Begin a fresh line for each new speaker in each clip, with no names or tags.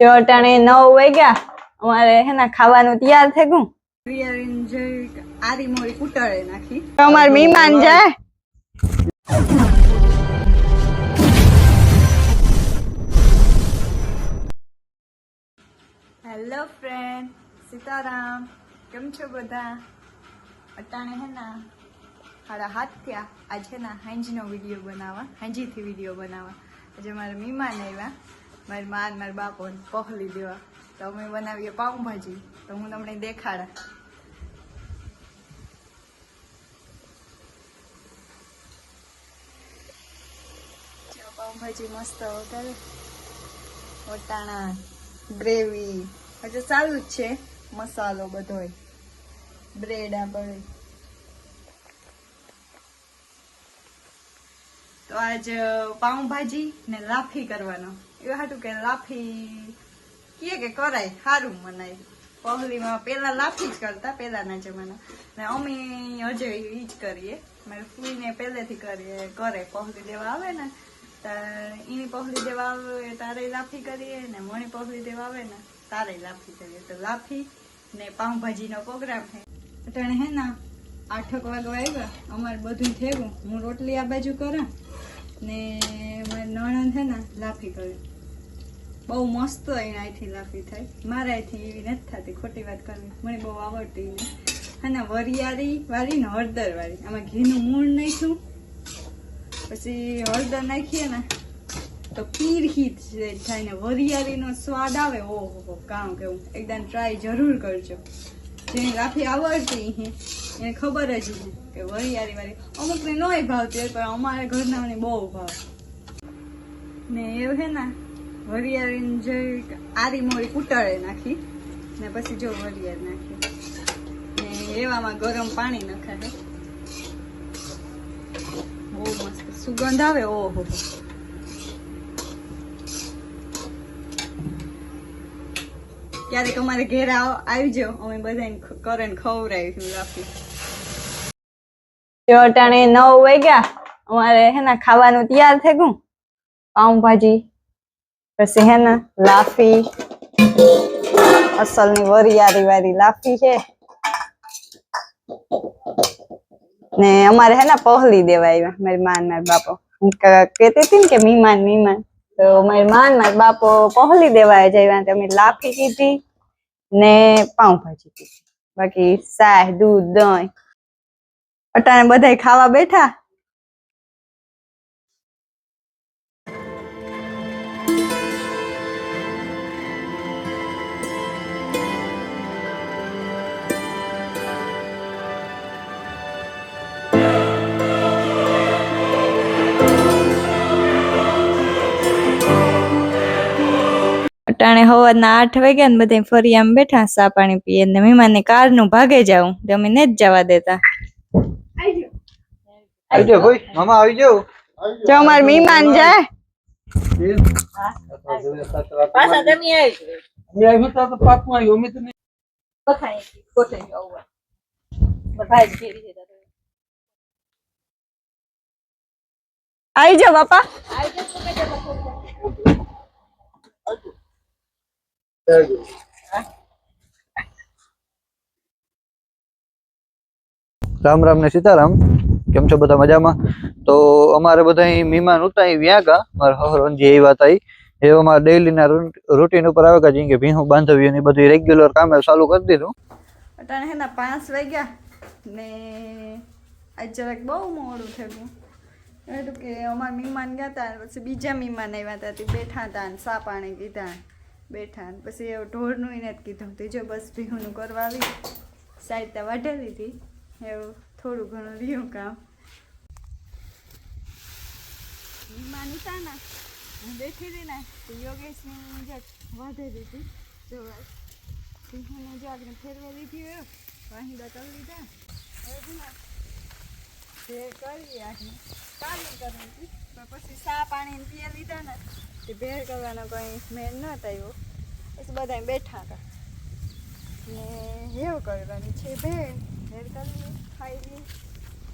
જો નવ વાગ્યા, અમારે હેના ખાવાનું તૈયાર થઈ ગયું.
આરી મોરી કુટાળે
મહેમાન
હેલો ફ્રેન્ડ સીતારામ, કેમ છો બધા? અટાણે હે ના સાડા હાથ થયા. આજે ના હાંજીનો વીડિયો બનાવવા, હાંજીથી વીડિયો બનાવવા. આજે મારા મહેમાન આવ્યા. મારી માન મારા બાપોને પહોલી દેવા. તો અમે બનાવીએ પાઉંભાજી. તો હું તમને દેખાડા. પાઉંભાજી મસ્ત વઘારે. વટાણા, ગ્રેવી. હજુ ચાલુ જ છે મસાલો બધોય. બ્રેડ આપણે તો આજ પાઉંભાજી ને લાફી કરવાનો. એવું હાટું કે લાફી કીએ કે કરાય સારું મનાય. પહલીમાં પેલા લાફી જ કરતા પેલાના જમાના. ને અમે હજે ઈ જ કરીએ. મારે ફૂઈને પહેલેથી કરીએ કરે પહલી દેવા આવે ને તારે એની પહલી દેવા આવે તારે લાફી કરીએ ને મણી પહોળી દેવા આવે ને તારે લાફી કરીએ. તો લાફી ને પાઉંભાજીનો પ્રોગ્રામ છે. અટાણે હે ના આઠક વાગવા આવ્યા, અમારે બધું થયું હું રોટલી આ બાજુ કરા ને મારી નણંદ છે ને લાફી કરે. બહુ મસ્ત એને અહીંથી લાફી થાય. મારે અહીંથી એવી નથી થતી, ખોટી વાત કરવી. મને બહુ આવડતી અને વરિયાળી વાળી ને હળદર વાળી. આમાં ઘીનું મૂળ નાખ્યું. પછી હળદર નાખીએ ને, તો પીર હીત થાય ને વરિયાળીનો સ્વાદ આવે. ઓહો, કામ કેવું. એકદમ ટ્રાય જરૂર કરજો. જેની લાફી આવડતી એને ખબર જ કે વરિયાળી વાળી. અમુકને નોય ભાવતી હોય, પણ અમારે ઘરનાને બહુ ભાવ. ને એવું હે ને, વરિયાળીને જે આરી મોરી કુટાળે નાખી, ને પછી જો વરિયાળ નાખી. ને એવામાં ગરમ પાણી નખાય બહુ મસ્ત સુગંધ આવે, ઓહો. ક્યારેક અમારે ઘેર આવ- આવજો. અમે બધાને કરે ને ખવડાવીશું
રાખી અટાણે નવ વાગ્યા. અમારે હેના ખાવાનું તૈયાર થઈ ગયું. પાઉંભાજી પછી હે ને લાફી. અસલની વરિયારી વાળી લાફી છે. ને અમારે હે ને પહલી દેવા આવ્યા મારી માન, મારા બાપો. હું કહેતી હતી ને કે મીમાન મીમાન. તો મારી માન મારા બાપો પહોલી દેવા જઈવા તો અમે લાફી કીધી ને પાઉંભાજી કીધી. બાકી સાહ દૂધ, દહીં. અટાણે બધાય ખાવા બેઠા. અટાણે સવારના આઠ વાગ્યા ને બધા ફરી આમ બેઠા સા પાણી પીએ ને મહેમાનની કારનું ભાગે જાઉં. તો અમે ને જ જવા દેતા.
આવી જાઓ ભાઈ મામા આવી જાઓ.
જો અમાર મહેમાન જાય.
પાછા તમે આવી આવી તો તો પાકમાં આવ્યો અમે તો નહીં.
આવી જાઓ બાપા.
રામ રામ ને સીતારામ. કેમ છો બધા મજામાં? તો અમારે બધા મહેમાન ઉતા વ્યા ગા. મારા હરોનજી એ વાત આવી એ અમારા ડેઈલી ના રૂટીન ઉપર આવે જેમ કે ભીહું બાંધવી ને બધું રેગ્યુલર કામે ચાલુ કરી દીધું.
અટાણે હેના પાંચ વાગ્યા ને આજ જરાક બહુ મોડું થયું. એટલું કે અમારા મહેમાન ગયા હતા પછી બીજા મહેમાન આવ્યા હતા બેઠા હતા ને સા પાણી કીધા બેઠા ને પછી એવું ઢોરનું એને જ કીધું. હતું જો બસ ભીહુંનું કરવા આવી. સાહિત્ય વાઢી હતી. એવું થોડું ઘણું રહ્યું કામ. મહેમાન હતા ને, હું બેઠી હતી ને, તો યોગેશની જે વાઢેલી હતી. જો સિંહોને જો આપણે ફેરવા લીધી હોય વાહિંદા કરી લીધા. હવે જે કરીએ આપણે ચાલુ કરવી પછી સા પાણી પીએ લીધા ને ભેળ કરવાનો કંઈ મેળ ન થયો પછી બધા બેઠા હતા. ને એવું કરવાની છે ભેર ભેર કરી ખાઈ લી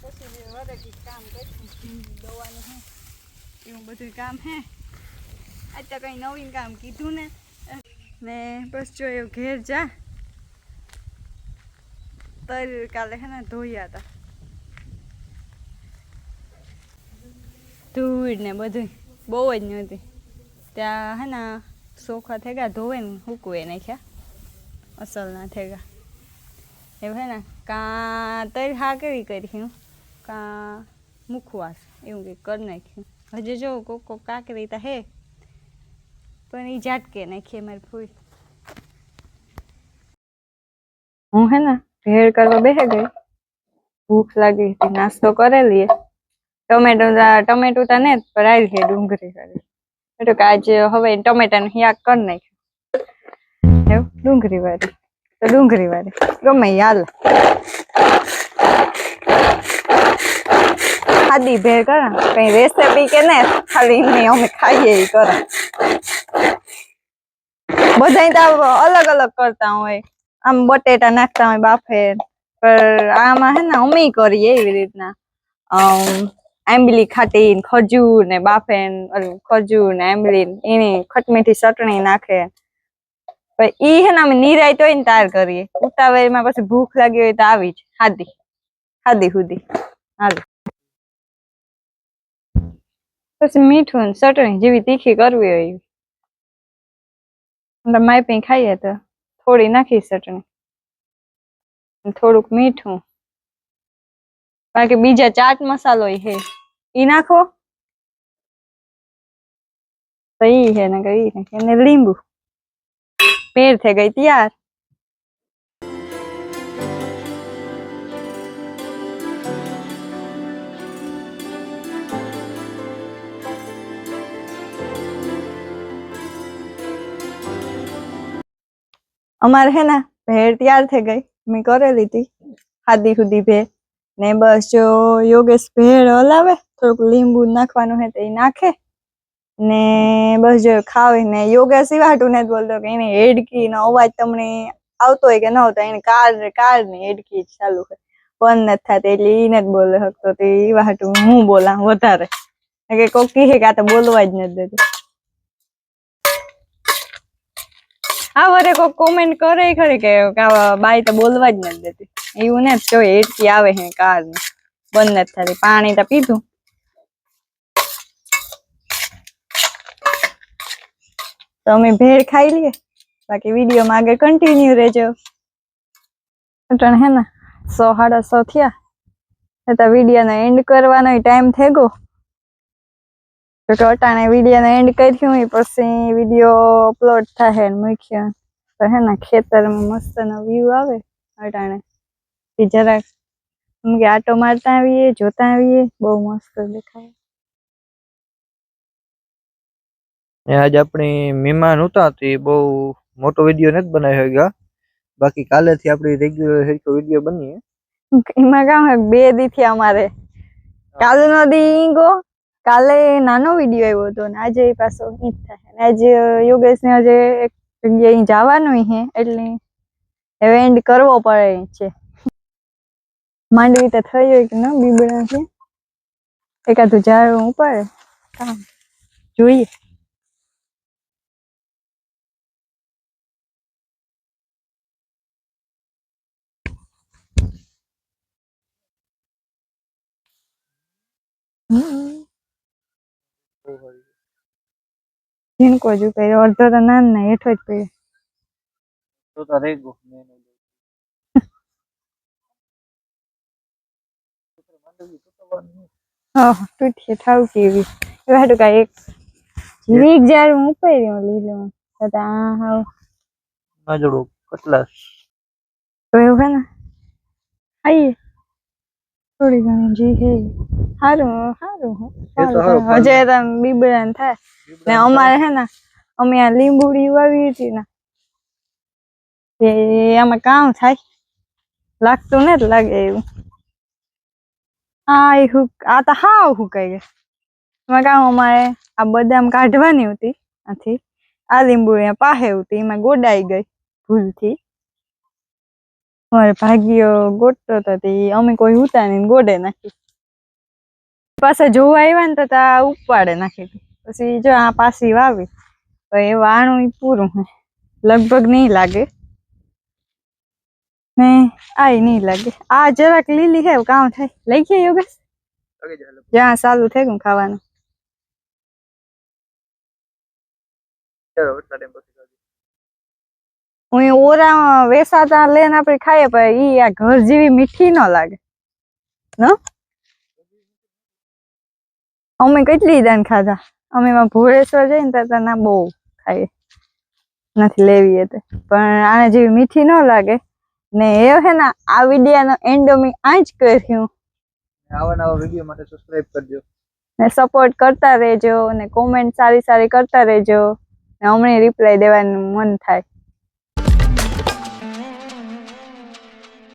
પછી વરકી કામ કરીશું દવાનું હે. એવું બધું કામ હે. આજ કંઈ નવીન કામ કીધું ને.
ને બસ જો એવું ઘેર જા. તર કાલે હે ને ધોયા હતા. ધૂળ ને બધું બહુ જ નહોતી. ત્યાં હે ને સોખા થેગા ધોવે ને હુકવે નાખ્યા અસલના થેગા. એવું હે ને, કાં તર હા કેવી કરી કાં મુખવાસ એવું કંઈક કરી નાખ્યું હજુ જો કોક કોક કાકરી તા હે, પણ એ ઝાટકે નાખીએ મારી ફૂલ
હું હે ને ભેળ કરવા બેસી ગઈ. ભૂખ લાગી હતી, નાસ્તો કરેલી ટમેટો ટમેટું તા ને પર આવી છે ડુંગળી કરી એટલે કે આજે હવે ટમેટાનું શાક કરી નાખ્યું. એવું? ડુંગળી વાળી તો ડુંગળી વાળી ગમે હાલ. ખાધી ભેર કરા કઈ રેસીપી કે ને ખાલી નહીં અમે ખાઈએ એ કરા. બધા તો અલગ અલગ કરતા હોય. આમ બટેટા નાખતા હોય બાફે. પર આમાં હે ને અમે કરીએ એવી રીતના. આંબલી ખાટી ખજૂર ને બાફે ખજૂર ને આંબલી એની ખટમીઠી ચટણી નાખે. ઈ હે ને અમે નિરાય તો ને તાર કરીએ. ઉતાવળમાં પછી ભૂખ લાગી હોય તો આવી જ. હાદી. હાદી હુદી. હાલ. પછી મીઠું ચટણી જેવી તીખી કરવી હોય માય પી ખાઈએ તો થોડી નાખી ચટણી. થોડુંક મીઠું. બાકી બીજા ચાટ મસાલો ય હે ઈ નાખો. તો ઈ હે ને ઈ નાખે અને લીંબુ. પેર થઈ ગઈ તૈયાર. અમારે હે ને ભેળ તૈયાર થઈ ગઈ. મેં કરેલી હતી ખાધી સુધી ભેળ. ને બસ જો યોગેશ ભેળ હલાવે, થોડુંક લીંબુ નાખવાનું હે તો એ નાખે. ને બસ જો ખાવે ને યોગેશ સિવાટું નથી બોલતો કે એને હેડકી નો અવાજ તમને આવતો હોય કે ન આવતો, એને કાર કારની હેડકી ચાલુ હોય. બંધ નથી થતી એટલે ઈને જ બોલે શકતો તો એવા હાટું હું બોલા વધારે. કે કોક કહે કે આ તો બોલવા જ નથી દેતી. હા વરે કોક કોમેન્ટ કરે ખરી કે બાઈ તો બોલવા જ નથી દેતી. એવું ને જો હેડકી આવે હે કાર બંધ નથી થતી. પાણી તો પીધું. તો અમે ભેળ ખાઈ લઈએ. બાકી વીડિયો માં આગળ કન્ટિન્યુ રહેજો. અટાણે હે ને, સો સાડા સો થયા. તો વીડિયો નો એન્ડ કરવાનો ટાઈમ થઈ ગયો. તો કે અટાણે વીડિયો નો એન્ડ કર્યું એ પછી વીડિયો અપલોડ થાય મૂક્યો. તો હે ને, ખેતરમાં મસ્ત નો વ્યૂ આવે અટાણે. એ જરાક કે આટો મારતા આવીએ જોતા આવીએ બહુ મસ્ત દેખાય.
આજ આપણી મહેમાન હતા તે બહુ મોટો વીડિયો નથી બનાવી શક્યા બાકી કાલેથી આપણી રેગ્યુલર સરખો વીડિયો બનીએ.
એમાં કામ હે બે દી થી અમારે. કાલનો દી ગો કાલે નાનો વીડિયો આવ્યો હતો ને આજે પાછો ઈ થાય. ને આજે યોગેશ ને આજે એક જગ્યાએ જવાનું હે એટલે હવે એન્ડ કરવો પડે છે. માંડવી તો થઈ હોય કે ન બીબડાથી? છે એકાદું ઝાડું ઉપાડે. કામ. જોઈએ. ઝીણકો જ ઉપાડ્યો. અડધો તો નાન ના હેઠો જ પડ્યો.
તો તો રેગો
હા તૂટીએ ઠાવકી એવી એવા હાટુ કાંઈ એક જીરીક ઝાડું ઉપાડ્યું લીલું તો તો આ હાવ તો એવું હે ને? ખાઈએ થોડી ઘણી જી હે. સારું સારું હો.
એ હારું,
હજે તો બીબડા ને થાય. ને અમારે હે ને અમે આ લીંબુડી વાવી હતી ને. તે આમાં કામ થાય. લાગતું ને લાગે એવું. આ એ હુક આ તો હાવ હુકાઈ ગઈ એમાં કામ અમારે આ બદામ કાઢવાની હતી. આથી આ લીંબુ અહીંયા પાહે હતી એમાં ગોડાઈ ગઈ ભૂલથી. મારે ભાગ્યો ગોટતો હતો અમે કોઈ ઉતારીને ગોડે નાખી. પાસે જોવા આવ્યા ને તો તા ઉપાડે નાખી પછી જો આ પાછી વાવી, તો એ વાણું પૂરું હે. લગભગ નહીં લાગે. ને આય નહીં લાગે. આ જરાક લીલી હે કામ થાય. લઈ ગયા યોગેશ જ્યાં ચાલુ થઈ ગયું ખાવાનું. હું ઓરા વેસાતા લઈને આપણે ખાઈએ પણ ઈ આ ઘર જેવી મીઠી ન લાગે. ન અમે કેટલી દાન ખાધા? અમે એમાં ભોળેશ્વર જઈને ત્યાં ના બહુ ખાઈએ. નથી લેવી એ પણ આને જેવી મીઠી ન લાગે. ને એ હે ને આ વિડિયાનો એન્ડ અમે આ જ કર્યું
આવા નવા વિડિયો માટે સબસ્ક્રાઇબ કરજો.
ને સપોર્ટ કરતા રહેજો ને કોમેન્ટ સારી સારી કરતા રહેજો ને હમણાં રિપ્લાય દેવાનું મન થાય.